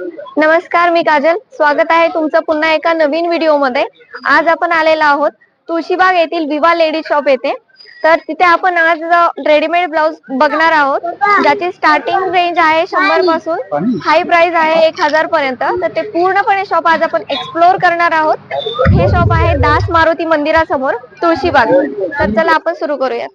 नमस्कार मी काजल. स्वागत आहे तुमचं पुन्हा एका नवीन व्हिडिओमध्ये आज आपण आलेलो आहोत तुळशीबाग येथील विवा लेडी शॉप येथे. तर तिथे आपण आज रेडीमेड ब्लाउज बघणार आहोत ज्याची स्टार्टिंग रेंज आहे शंभरपासून हाय प्राइस आहे एक हजार पर्यंत. तर ते पूर्णपणे शॉप आज आपण एक्सप्लोअर करणार आहोत. हे शॉप आहे दास मारुती मंदिरासमोर तुळशीबाग. तर चला आपण सुरू करूयात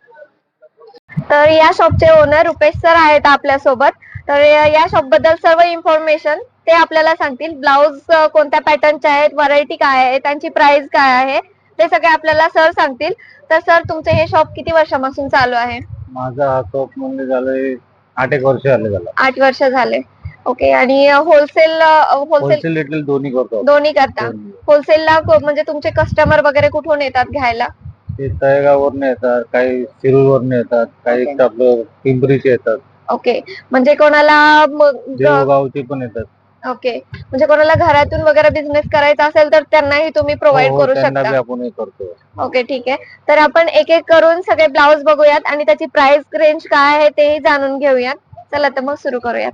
तर या शॉपचे ओनर रुपेश सर आहेत आपल्यासोबत तर या शॉपबद्दल सर्व इन्फॉर्मेशन ते आपल्याला सांगतील ब्लाउज कोणत्या पॅटर्नचे आहेत व्हरायटी काय आहे त्यांची प्राइस काय आहे ते सगळे आपल्याला सर सांगतील. तर सर तुमचे हे शॉप किती वर्षापासून चालू आहे? माझा हा शॉप म्हणजे झालंय आठ एक वर्ष झाले झाला. आठ वर्ष झाले. ओके आणि होलसेल होलसेल होलसेल रिटेल दोन्ही करतो. आपण. दोन्ही करता? दोन्ही. होलसेलला म्हणजे तुमचे कस्टमर वगैरे कुठून येतात घ्यायला? ते तळेगाववरून येतात काही शिरूरवरून येतात काही Okay. आपलं पिंपरीचे येतात. ओके म्हणजे कोणाला मग देवगावचे पण येतात. ओके म्हणजे कोणाला घरातून वगैरे बिझनेस करायचा असेल तर त्यांनाही तुम्ही प्रोव्हाइड हो, हो, करू त्यांना बी शकता. आपण हे करतो. ओके ठीक आहे. तर आपण एक एक करून सगळे ब्लाउज बघूयात आणि त्याची प्राइस रेंज काय आहे तेही जाणून घेऊयात. चला तर मग सुरू करूयात.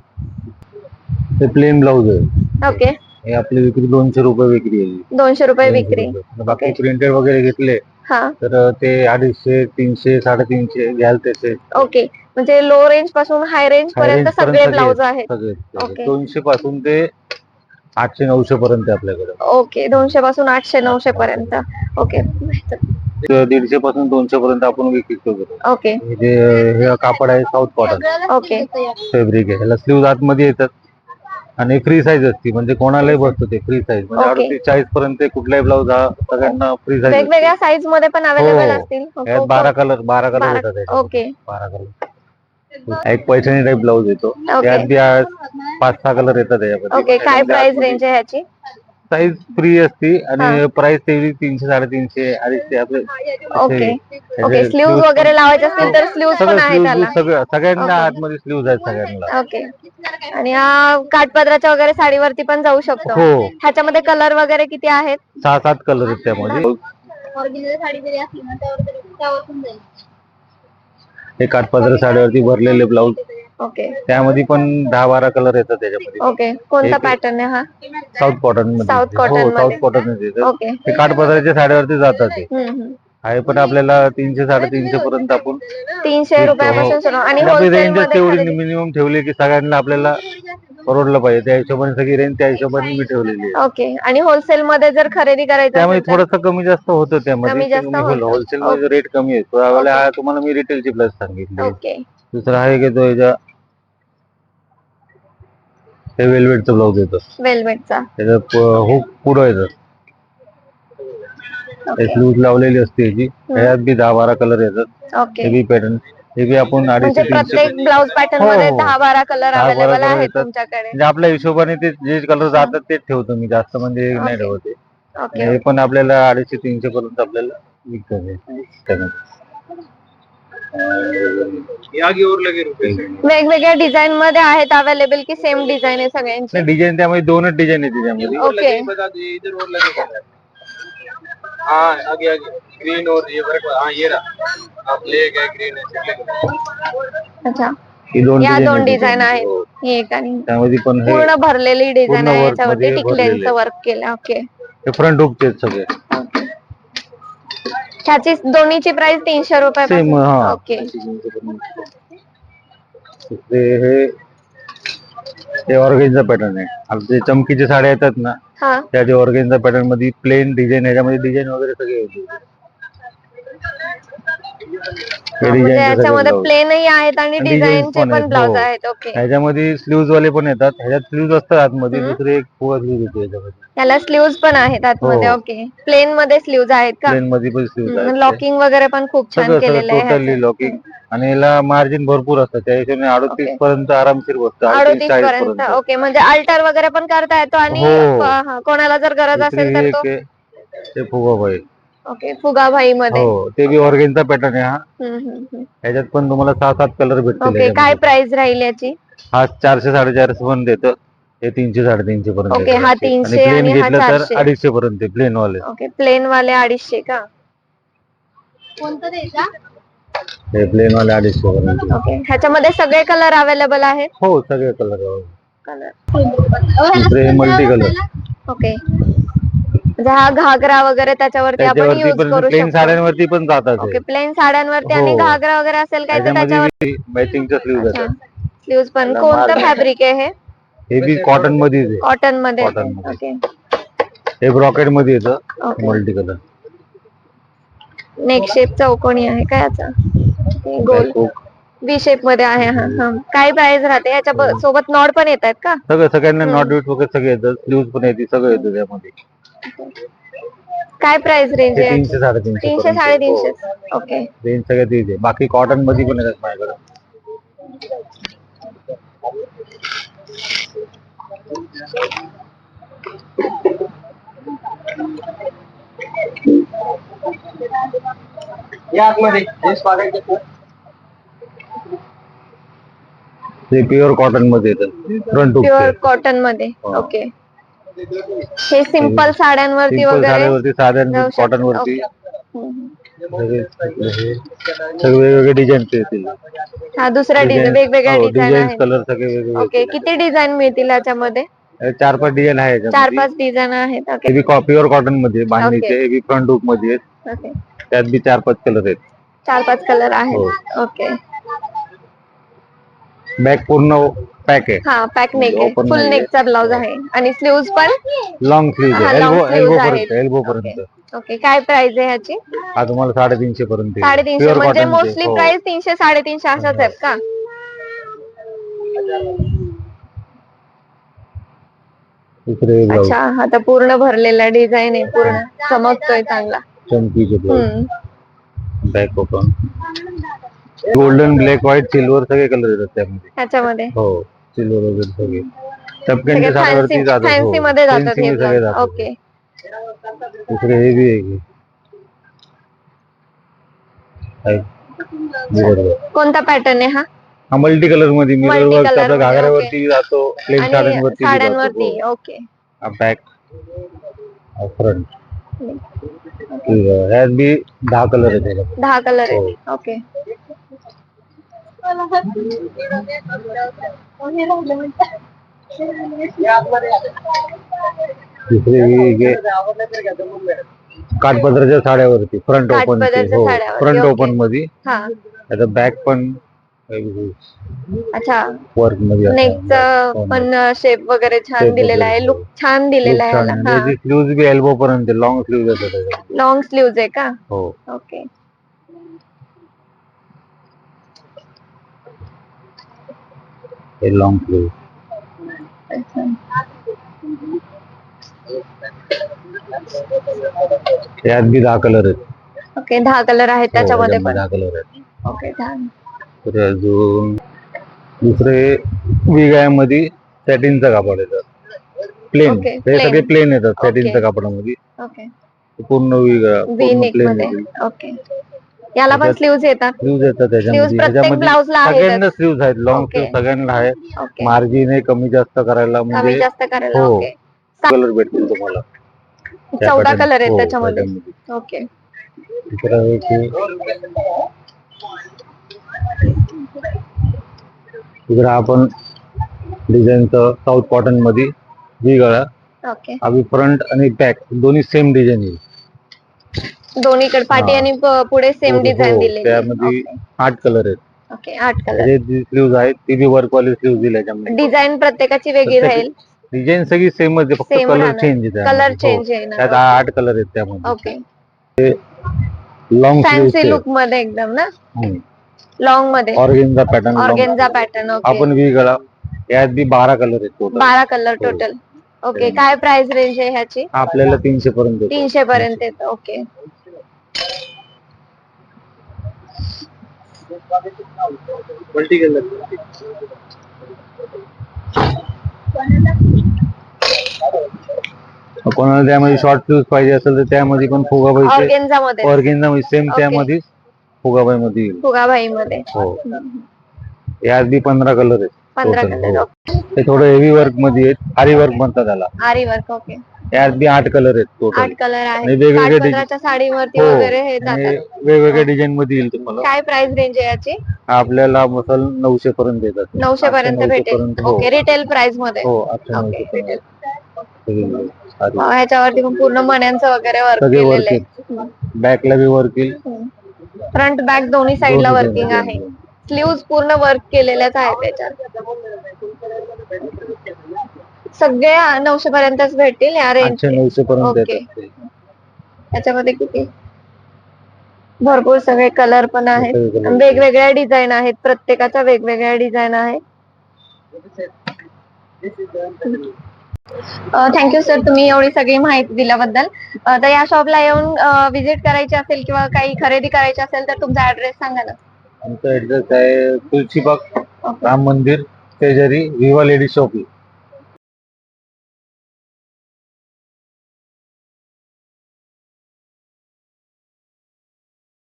ते प्लेन ब्लाऊज आहे. ओके हे आपली विक्री दोनशे रुपये विक्री आहे. दोनशे रुपये विक्री. बाकी. प्रिंटेड वगैरे घेतले हा. तर ते अडीचशे तीनशे साडेतीनशे घ्याल तसे. ओके म्हणजे लो रेंजपासून हाय रेंज पर्यंत सगळे ब्लाउज आहेत. दोनशे पासून ते आठशे नऊशे पर्यंत आपल्याकडे. ओके दोनशे पासून आठशे नऊशे पर्यंत. ओके दीडशे पासून दोनशे पर्यंत आपण विक्री करतो ओके हे कापड आहे साऊथ कॉटन ओके फॅब्रिक आहे. ह्याला स्लीव्ह आतमध्ये येतात. आणि फ्री साईज असते. म्हणजे कोणालाही बसतो ते फ्री साईज म्हणजे Okay. अडतीस चाळीस पर्यंत कुठलाही ब्लाऊज हा सगळ्यांना फ्री साईज वेगवेगळ्या साईजमध्ये पण अवेलेबल हो. असतील. यात बारा कलर बारा कलर बारा- येतात याच्यात. ओके बारा कलर एक पैठणी टाईप ब्लाऊज येतो. Okay. त्यात बी आ- पाच सहा कलर येतात याच्यामध्ये. ओके काय प्राइस रेंज आहे ह्याची? साईज फ्री असते आणि हा. प्राइस तेवढी तीनशे साडेतीनशे अडीचशे आपले ओके ओके sleeves वगैरे लावायचे असतील तर स्लीव्ह पण sleeves त्याला. सगळं सगळ्यांना Okay. आतमध्ये स्लीव्ह आहेत सगळ्यांना. ओके आणि हा काठपदराच्या वगैरे साडीवरती पण जाऊ शकतो. हो. ह्याच्यामध्ये कलर वगैरे किती आहेत? सहा सात कलर आहेत त्यामध्ये. हे काठपदर साडीवरती भरलेले ब्लाऊज ओके त्यामध्ये पण दहा बारा कलर येतात त्याच्यामध्ये. ओके कोणता एक- पॅटर्न आहे हा? साऊथ कॉटनमध्ये. South cotton हो मध्ये. साऊथ कॉटनमध्ये येतात. ओके ते काठपदराच्या साडीवरती जातात ते हम्म, हम्म. आहे पण आपल्याला तीनशे साडेतीनशे पर्यंत आपण तीनशे हो. रुपयापासून सुरू. आणि आपली होलसेल रेंजमध्ये तेवढी मिनिमम ठेवली की सगळ्यांना आपल्याला परवडलं पाहिजे. त्या हिशोबाने सगळी रेंज त्या हिशोबाने मी ठेवलेली आहे. ओके आणि होलसेल मध्ये जर खरेदी करायचं त्यामुळे असेल तर- थोडंसं कमी जास्त होतं कमी त्यामध्ये जास्त होतं. होलसेल मध्ये रेट कमी आहे. त्यावेळेला हा तुम्हाला मी रिटेलची प्लस सांगितली. ओके दुसरा आहे की तो याच्या हे वेलवेटचं ब्लाऊज येतं. वेलवेटचा त्याच्यात हुक पुढं येतं. स्लीव लावलेली असते याची. त्याच्यात बी दहा बारा कलर येतात. ओके हे बी पॅटर्न हे बी आपण म्हणजे अडीचशे तीनशे प्रत्येक ब्लाउज पॅटर्न हो, मध्ये हो. दहा बारा कलर अवेलेबल color आहेत येतात. तुमच्याकडे. म्हणजे आपल्या हिशोबाने ते जे कलर जातात तेच ठेवतो मी जास्त म्हणजे नाही Okay. ठेवते ओके हे पण आपल्याला अडीचशे तीनशे पर्यंत आपल्याला विकतात वेगवेगळ्या डिझाईन मध्ये आहेत अवेलेबल की सेम डिझाईन आहे सगळ्यांची? डिझाईन त्यामध्ये दोनच डिझाईन आहे त्याच्यामध्ये. ओके. हाँ आगे आगे। ग्रीन और ये वर्क हाँ ये रहा। आप ब्लैक है ग्रीन है अच्छा। ही दोन या दोन डिझाईन. आहेत. हो. एक आणि त्यामध्ये पण हे पूर्ण भरलेली डिझाईन पूर्ण आहे. work याच्यावरती मध्ये वर्क केलं. ओके हे फ्रंट हुकचे आहेत सगळे ह्याची दोन्हीची प्राइस तीनशे रुपये सेम हा. ओके हे हे ऑर्गेनचा पॅटर्न आहे. आपले जे चमकीचे साड्या येतात ना हा. त्या जे ऑर्गेनचा पॅटर्नमध्ये प्लेन डिझाईन ह्याच्यामध्ये डिझाईन वगैरे सगळे होते याच्यामध्ये. प्लेनही आहेत आणि डिझाईनचे पण ब्लाउज हो. आहेत ओके ह्याच्यामध्ये स्लीव्ज वाले पण येतात ह्याच्यात स्लीव्ज असतात आतमध्ये. दुसरे एक फुगा स्लीव्ज येते त्याला स्लीव्ज पण आहेत आतमध्ये हो. ओके प्लेन मध्ये स्लीव्ज आहेत का प्लेन मध्ये पण स्लीव्ज आहेत लॉकिंग वगैरे पण खूप छान केलेलं आहे टोटली. लॉकिंग आणि याला मार्जिन भरपूर असतं त्या हिशोबाने अडतीस. पर्यंत आरामशीर बसतं अडोतीस पर्यंत ओके म्हणजे अल्टर वगैरे पण करता येतो आणि हो. हा, कोणाला जर गरज असेल तर तो ते फुगा बाई ओके फुगाभाई मध्ये हो ते बी ऑर्गेनचा पॅटर्न आहे हा. हम्म, हम्म, हम्म. ह्याच्यात पण तुम्हाला सहा सात कलर भेटतील ओके काय. प्राइस राहील याची? हा चारशे साडेचारशे पर्यंत येतं हे तीनशे साडेतीनशे पर्यंत ओके, येतं. हा तीनशे आणि प्लेन आणि हा घेतलं तर चारशे. अडीचशे पर्यंत प्लेन वाले ओके प्लेन वाले अडीचशे का? कोणतं द्यायचा? हे प्लेन वाले अडीचशे पर्यंत. ओके ह्याच्यामध्ये सगळे कलर अवेलेबल आहेत? हो सगळे colour colour. Multi colour okay. म्हणजे हा घागरा वगैरे त्याच्यावरती आपण त्याच्यावरती युज पण करू प्लेन शकतो. साड्यांवरती पण जातात ओके प्लेन साड्यांवरती आणि हो. घागरा वगैरे असेल काय तर त्याच्यावर त्याच्यामध्ये मॅचिंगच्या स्लीव्ह येतात स्लीव्ह पण. कोणतं फॅब्रिक आहे हे? हे बी कॉटनमध्ये आहे. कॉटनमध्ये. Cotton मध्ये. ओके हे ब्रॉकेटमध्ये येतं. Okay multi colour neck shape चौकोनी आहे काय याचा? ओके, गोल वी शेपमध्ये आहे हा हा. काय प्राइस राहते. याच्या ब- सोबत नॉड पण येत आहेत का? सगळं सगळ्यांना नॉट बीट वगैरे सगळं येतं. स्लीव्ह पण येते सगळं येतं त्यामध्ये. काय प्राइस रेंज ते आहे? तीनशे साडेतीनशे तीनशे पर्यंत. साडेतीनशे. हो. ओके रेंज सगळ्यात तीच आहे. बाकी कॉटन मध्ये पण येतात माझ्याकडे. या आतमध्ये. जीन्स बघायचं ते प्युअर कॉटन मध्ये येतं. फ्रंट प्युअर कॉटन मध्ये. हो. ओके हे सिंपल साड्यांवरती सिंपल वगैरे साड्यावरती. कॉटन वरती. सगळे हे वेगवेगळे डिझाईन येतील. हा दुसरा डिझाईन वेगवेगळ्या डिझाईन डिझाईन आहेत. कलर सगळे वेगवेगळे ओके किती डिझाईन मिळतील याच्यामध्ये. चार पाच डिझाईन आहे चार याच्यामध्ये. पाच डिझाईन आहेत. ओके हे बी प्युअर कॉटनमध्ये बांधणीचे हे बी फ्रंट हुकमध्ये. आहेत ओके त्यात बी चार पाच कलर आहेत. चार पाच कलर हो. आहेत ओके बॅग पूर्ण पॅक आहे. हा पॅक नेक आहे. Open फुल नाहीये. नेकचा ब्लाउज आहे. आणि स्लीव्ज पण लॉंग स्लीव्ह हा, आहे. long एल्बो sleeves एल्बो आहेत. पर्यंत एल्बो पर्यंत. ओके काय प्राइस आहे ह्याची? हा तुम्हाला साडेतीनशे पर्यंत येईल. साडेतीनशे. Pure म्हणजे cotton चे. मोस्टली हो. प्राइस तीनशे साडेतीनशे अशाच आहेत का? ब्लाऊज. अच्छा आता पूर्ण भरलेला डिझाईन आहे पूर्ण चमकतोय चांगला. चमकीचे blouse. Hmm. Back open golden black white silver सगळे कलर येतात त्यामध्ये. ह्याच्यामध्ये? हो. सिल्वर वगैरे सगळे. सगळे टपक्यांच्या साड्यावरती जातात फॅन्सी हो. मध्ये जातात Fancy हे मध्ये सगळे ब्लाउज जातात. ओके. दुसरे हे बी आहे. की. आहे. बरोबर. कोणता पॅटर्न आहे हा? हा मल्टी कलर मध्ये. मिरर Multi वर्क color आपल्या मध्ये, घागऱ्यावरती जातो. प्लेन आणि साड्यांवरती साड्यांवरती ओके. बॅक फ्रंट ह्यात बी दहा कलर दहा कलर हो. ओके. घे. काठपदराच्या साड्यावरती फ्रंट ओपन काठपदराच्या हो साड्यावरती, फ्रंट. ओपनमध्ये हा बॅक पण अच्छा वर्कमध्ये. नेकचं पण शेप वगैरे छान Shape दिलेला आहे वगैरे, लुक. छान दिलेला आहे याला हा स्लीव्ह बी एल्बो पर्यंत लॉंग स्लीव्ह त्याच्यात. लॉंग स्लीव्ज आहे का हो ओके हे लॉंग स्लीव्ह यात बी दहा कलर आहेत. ओके दहा कलर आहेत हो, त्याच्यामध्ये पण. दहा कलर आहेत. ओके दहा. तर अजून दुसरे विगायामध्ये सॅटिनचं कापड येतात. प्लेन Okay, हे plain. सगळे प्लेन येतात Okay. सॅटिनच्या कापडामध्ये. ओके. पूर्ण विगा नेक प्लेन मध्ये. ओके. याला पण स्लीव्ज येतात. स्लीव्ज येतात त्याच्यामध्ये. प्रत्येक ला. सगळ्यांना स्लीव्ज आहेत. लॉंग. स्लीव्ह सगळ्यांना आहे मार्जिन आहे कमी जास्त करायला कमी म्हणजे जास्त करायला हो. कलर भेटतील तुम्हाला. चौदा कलर आहेत हो, त्याच्यामध्ये. ओके दुसरं आहे की दुसरं आपण डिझाईनचं साऊथ कॉटनमध्ये ही गळा ओके आम्ही फ्रंट आणि बॅक दोन्ही सेम डिझाईन येईल दोन्हीकडे पाठी हा. आणि प- पुढे सेम हो, डिझाईन दिलेली त्यामध्ये आठ कलर आहेत. ओके आठ कलर जे स्लीव्ह आहेत ती बी वर्क वाले स्लीव्ह दिले त्याच्यामध्ये डिझाईन प्रत्येकाची वेगळी राहील. डिझाईन सगळी सेमच आहे फक्त Same कलर राहणार. चेंज आहे कलर त्यामध्ये. चेंज हो. आहे ना त्यात आठ कलर आहेत त्यामध्ये. ओके लॉंग फॅन्सी लुकमध्ये एकदम ना? लॉंगमध्ये. ऑर्गेनचा पॅटर्न ऑर्गेन्झा पॅटर्न ओके आपण वी गळा यात बी बारा कलर आहेत टोटल बारा कलर टोटल ओके काय प्राइस रेंज आहे ह्याची? आपल्याला तीनशे पर्यंत येतो. तीनशे पर्यंत येतं. ओके मल्टी कलर कोणाला त्यामध्ये शॉर्ट फ्यूज पाहिजे असेल तर त्यामध्ये पण फुगाबाईचे ऑर्गेन्झा सेम. त्यामध्ये फुगाबाई मध्ये येईल. फुगाबाई मध्ये हो यात बी पंधरा कलर आहेत. पंधरा कलर हो. ते थोडं हेवी वर्कमध्ये आहेत. आरी वर्क म्हणतात त्याला. आरी वर्क ओके. यात बी आठ कलर आहेत टोटल आठ कलर आहे आणि वेगवेगळे काठपदराच्या साडीवरती हो वगैरे हे आणि जातात. वेगवेगळ्या डिझाईन मध्ये येईल तुम्हाला. काय प्राइस रेंज आहे याची? आपल्याला मसाल नऊशे पर्यंत देतात. नऊशे पर्यंत भेटेल. हो. ओके रिटेल प्राइसमध्ये. हो आठशे ओके, नऊशे पर्यंत. retail. साडी. अं, ह्याच्यावरती पण पूर्ण मण्यांचं वगैरे वर्क सगळे केलेलं आहे. बॅकला बी वर्क येईल फ्रंट बॅक दोन्ही साईडला दोन्ही वर्किंग side ला. आहे. स्लीव्ह पूर्ण वर्क केलेल्याच आहेत त्याच्यात. सगळे नऊशे पर्यंतच भेटतील या रेंज आठशे नऊशे पर्यंत ओके. देतात ते. याच्यामध्ये किती? भरपूर सगळे कलर पण आहेत. सगळे. वेगवेगळ्या डिझाईन आहेत. प्रत्येकाच्या वेगवेगळ्या डिझाईन आहेत. थँक्यू सर तुम्ही एवढी सगळी माहिती दिल्याबद्दल. अं, तर या शॉपला येऊन विजिट करायची असेल किंवा काही खरेदी करायची असेल तर तुमचा ऍड्रेस सांगा ना. आमचा ऍड्रेस आहे तुळशीबाग राम मंदिर शेजारी विवा लेडी शॉप